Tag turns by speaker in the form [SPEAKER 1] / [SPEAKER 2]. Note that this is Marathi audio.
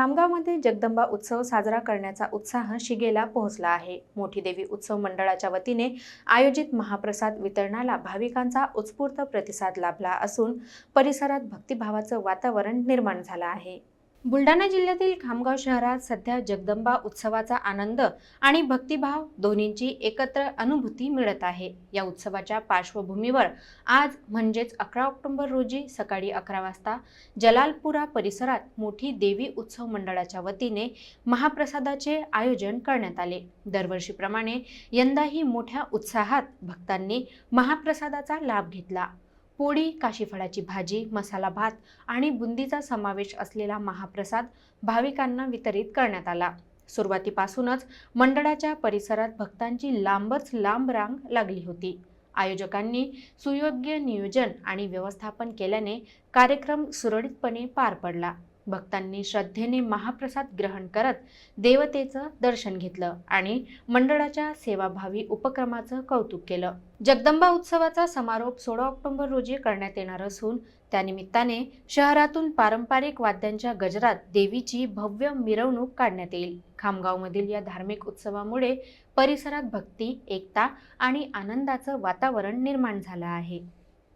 [SPEAKER 1] खामगावमध्ये जगदंबा उत्सव साजरा करण्याचा उत्साह शिगेला पोहोचला आहे. मोठी देवी उत्सव मंडळाच्या वतीने आयोजित महाप्रसाद वितरणाला भाविकांचा उत्स्फूर्त प्रतिसाद लाभला असून परिसरात भक्तिभावाचं वातावरण निर्माण झालं आहे. बुलढाणा जिल्ह्यातील खामगाव शहरात सध्या जगदंबा उत्सवाचा आनंद आणि भक्तिभाव दोन्हींची एकत्र अनुभूती मिळत आहे. या उत्सवाच्या पार्श्वभूमीवर आज म्हणजेच अकरा ऑक्टोबर रोजी सकाळी अकरा वाजता जलालपुरा परिसरात मोठी देवी उत्सव मंडळाच्या वतीने महाप्रसादाचे आयोजन करण्यात आले. दरवर्षीप्रमाणे यंदाही मोठ्या उत्साहात भक्तांनी महाप्रसादाचा लाभ घेतला. पोळी काशीफळाची भाजी मसाला भात आणि बुंदीचा समावेश असलेला महाप्रसाद भाविकांना वितरित करण्यात आला. सुरुवातीपासूनच मंडळाच्या परिसरात भक्तांची लांबच लांब रांग लागली होती. आयोजकांनी सुयोग्य नियोजन आणि व्यवस्थापन केल्याने कार्यक्रम सुरळीतपणे पार पडला. भक्तांनी श्रद्धेने महाप्रसाद ग्रहण करत देवतेचं दर्शन घेतलं आणि मंडळाच्या सेवाभावी उपक्रमाचं कौतुक केलं. जगदंबा उत्सवाचा समारोप सोळा ऑक्टोबर रोजी करण्यात येणार असून त्यानिमित्ताने शहरातून पारंपरिक वाद्यांच्या गजरात देवीची भव्य मिरवणूक काढण्यात येईल. खामगावमधील या धार्मिक उत्सवामुळे परिसरात भक्ती एकता आणि आनंदाचं वातावरण निर्माण झालं आहे.